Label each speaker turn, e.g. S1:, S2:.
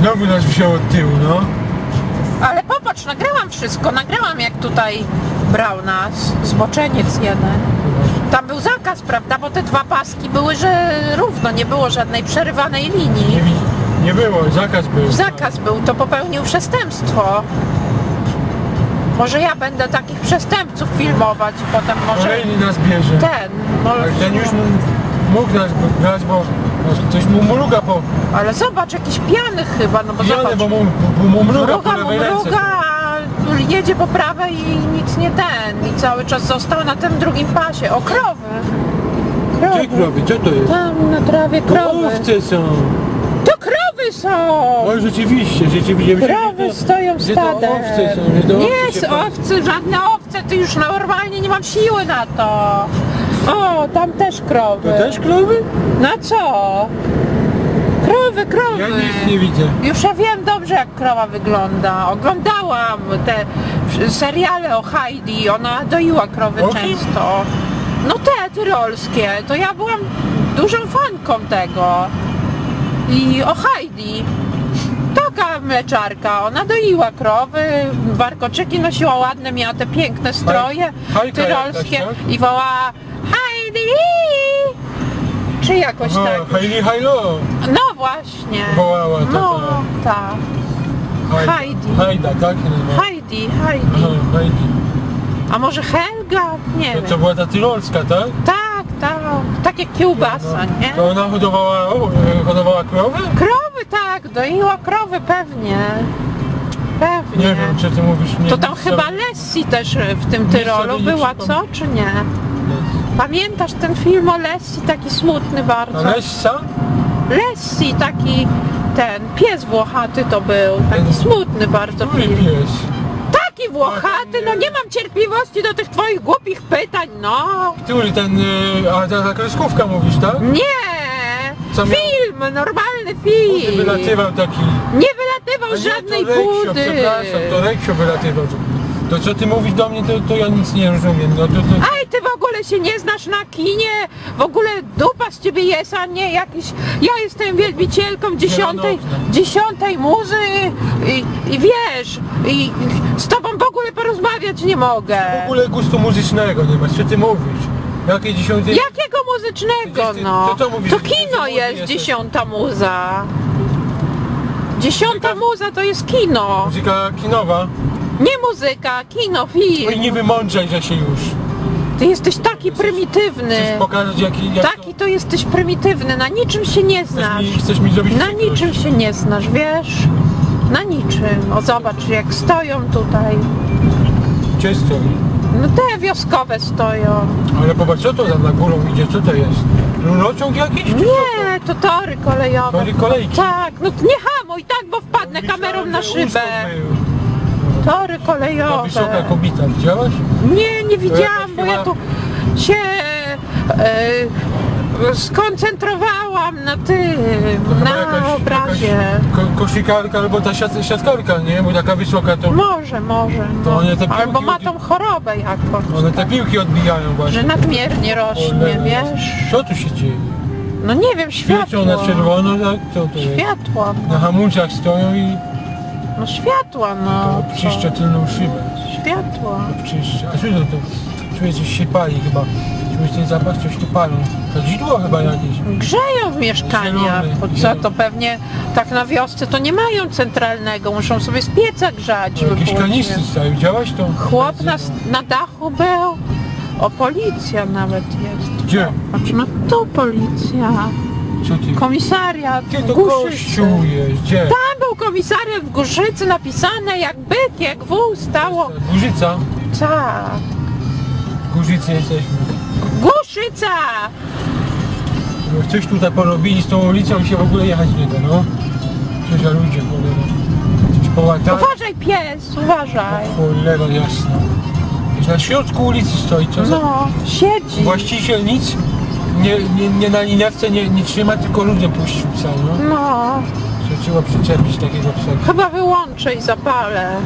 S1: Znowu nas wziął od tyłu, no.
S2: Ale popatrz, nagrałam wszystko, nagrałam jak tutaj brał nas, zboczeniec jeden. Tam był zakaz, prawda, bo te dwa paski były, że równo, nie było żadnej przerywanej
S1: Nie,
S2: linii.
S1: wi- nie było, zakaz był.
S2: Zakaz był, to popełnił przestępstwo. Może ja będę takich przestępców filmować i potem może
S1: Kolejny nas bierze.
S2: ten,
S1: Ale
S2: może...
S1: ten już mógł nas brać, bo bo coś mu mruga po...
S2: Ale zobacz, jakiś piany chyba, no bo
S1: Pijany,
S2: zobacz.
S1: bo mu, bo mu mruga po
S2: Mruga mu
S1: lewej ręce.
S2: mruga, a jedzie po prawej i nic nie ten. I cały czas został na tym drugim pasie. O, krowy!
S1: Gdzie krowy? Co to jest?
S2: Tam na trawie
S1: To
S2: krowy.
S1: owce są.
S2: To krowy są!
S1: O, rzeczywiście, rzeczywiście.
S2: Krowy stoją
S1: Gdzie to
S2: stadem.
S1: owce są, to owce
S2: Nie,
S1: się
S2: z owcy, żadne owce, ty już normalnie nie mam siły na to. O, tam też krowy.
S1: To też krowy?
S2: Na co? Krowy, krowy.
S1: Ja nic nie widzę.
S2: Już ja wiem dobrze jak krowa wygląda. Oglądałam te seriale o Heidi. Ona doiła krowy
S1: O
S2: często. No te tyrolskie. To ja byłam dużą fanką tego. I o Heidi. Taka mleczarka. Ona doiła krowy, warkoczyki nosiła ładne, miała te piękne stroje
S1: Hajka
S2: tyrolskie
S1: jakaś, tak?
S2: i wołała Heidi! Czy jakoś
S1: Aha,
S2: tak.
S1: Heidi Hajlo.
S2: No właśnie.
S1: Wołała to,
S2: No, tak. Heidi.
S1: Hajda, tak.
S2: Heidi, Heidi.
S1: Aha, Heidi.
S2: A może Helga? Nie
S1: To,
S2: wiem.
S1: to była ta tyrolska, tak?
S2: Tak, tak. Takie kiełbasa, nie?
S1: To ona hodowała, hodowała krowy?
S2: Krowy, tak. Doiła krowy pewnie. Pewnie.
S1: Nie wiem, czy ty mówisz nie.
S2: To tam chyba Lessie też w tym Tyrolu była, co? Czy nie? Pamiętasz ten film o Lessie? Taki smutny bardzo.
S1: Lessa?
S2: Lessie, taki ten pies włochaty to był. Taki smutny bardzo
S1: Który
S2: film.
S1: pies?
S2: Taki włochaty, no nie mam cierpliwości do tych twoich głupich pytań, no.
S1: Który ten, e, a ta, ta kreskówka mówisz, tak?
S2: Nie!
S1: Co miał-
S2: Film, normalny film.
S1: wylatywał taki.
S2: Nie wylatywał
S1: A nie,
S2: żadnej
S1: to Reksio,
S2: budy.
S1: Przepraszam, to Reksio wylatywał. To co ty mówisz do mnie, to, to ja nic nie rozumiem. No to, to,
S2: Aj, ty w ogóle się nie znasz na kinie, w ogóle dupa z ciebie jest, a nie jakiś... Ja jestem wielbicielką dziesiątej, dziesiątej muzy i, i wiesz, i z tobą w ogóle porozmawiać nie mogę.
S1: w ogóle gustu muzycznego nie masz, co ty mówisz? Jakie dziesiąte...
S2: Jakiego muzycznego, no?
S1: to co mówisz,
S2: To
S1: że ty
S2: kino jest
S1: jesteś?
S2: dziesiąta muza. Dziesiąta muza to jest kino.
S1: Muzyka kinowa?
S2: Nie muzyka, kino,
S1: No i
S2: film.
S1: nie wymądrzaj, że się już.
S2: Ty jesteś taki prymitywny.
S1: Chcesz pokazać jaki... Jak
S2: Taki to jesteś prymitywny, na niczym się nie
S1: Chcesz
S2: znasz.
S1: mi, chcesz mi zrobić
S2: Na niczym się nie znasz, wiesz? Na niczym. O zobacz jak stoją tutaj.
S1: Gdzie stoi?
S2: No te wioskowe stoją.
S1: Ale popatrz, co to tam na górą idzie, co to jest? Rurociąg jakiś?
S2: Nie, to tory kolejowe.
S1: Tory kolejki.
S2: Tak, no nie hamuj tak, bo wpadnę
S1: Myślałem,
S2: kamerą na szybę.
S1: uskok
S2: Tory
S1: Ta
S2: kolejowe.
S1: wysoka kobieta, widziałaś?
S2: Nie, nie widziałam, bo ja tu się e, skoncentrowałam na tym, na obrazie.
S1: jakaś ko koszykarka albo ta siat siatkarka, nie? Bo taka wysoka to...
S2: Może, może.
S1: To
S2: no.
S1: one te piłki
S2: Albo ma tą chorobę jakąś,
S1: One te piłki odbijają właśnie.
S2: że nadmiernie rośnie,
S1: Cholera,
S2: wiesz?
S1: Co tu się dzieje?
S2: No nie wiem,
S1: Świecą
S2: światło.
S1: na czerwono, tak? Co to jest?
S2: Światła,
S1: Na hamulcach stoją i
S2: no światła, no.
S1: to obczyszcza tylną szybę.
S2: Światła.
S1: Obczyszcza. A co to, to? Czuję coś się pali chyba. Czujesz ten zapach? Coś tu palą. Kadzidło chyba jakieś.
S2: Grzeją w mieszkaniach,
S1: Zielony,
S2: co to pewnie tak na wiosce to nie mają centralnego, muszą sobie z pieca grzać, żeby
S1: Jakieś kanistry stały. Widziałaś to?
S2: Chłop na, na dachu był. O, policja nawet jest.
S1: Gdzie?
S2: Patrz, no tu policja.
S1: Co ty?
S2: Komisariat
S1: Gdzie to kościół jest? Gdzie?
S2: Tam był komisariat w Głuszycy napisane jak byk, jak wół stało.
S1: Górzyca.
S2: Tak.
S1: W Górzycy jesteśmy.
S2: Głuszyca!
S1: No, Coś tutaj porobili z tą ulicą i się w ogóle jechać nie da, no. Co za ludzie, cholera. Coś połatali.
S2: Uważaj pies, uważaj.
S1: Cholera jasna. Jest na środku ulicy stoi, co za...
S2: No, siedzi.
S1: Właściciel nic nie, nie, nie na liniewce nie, nie trzyma, tylko ludziom puścił psa, no.
S2: No,
S1: Trzeba przyczepić takiego psa.
S2: chyba wyłączę i zapalę.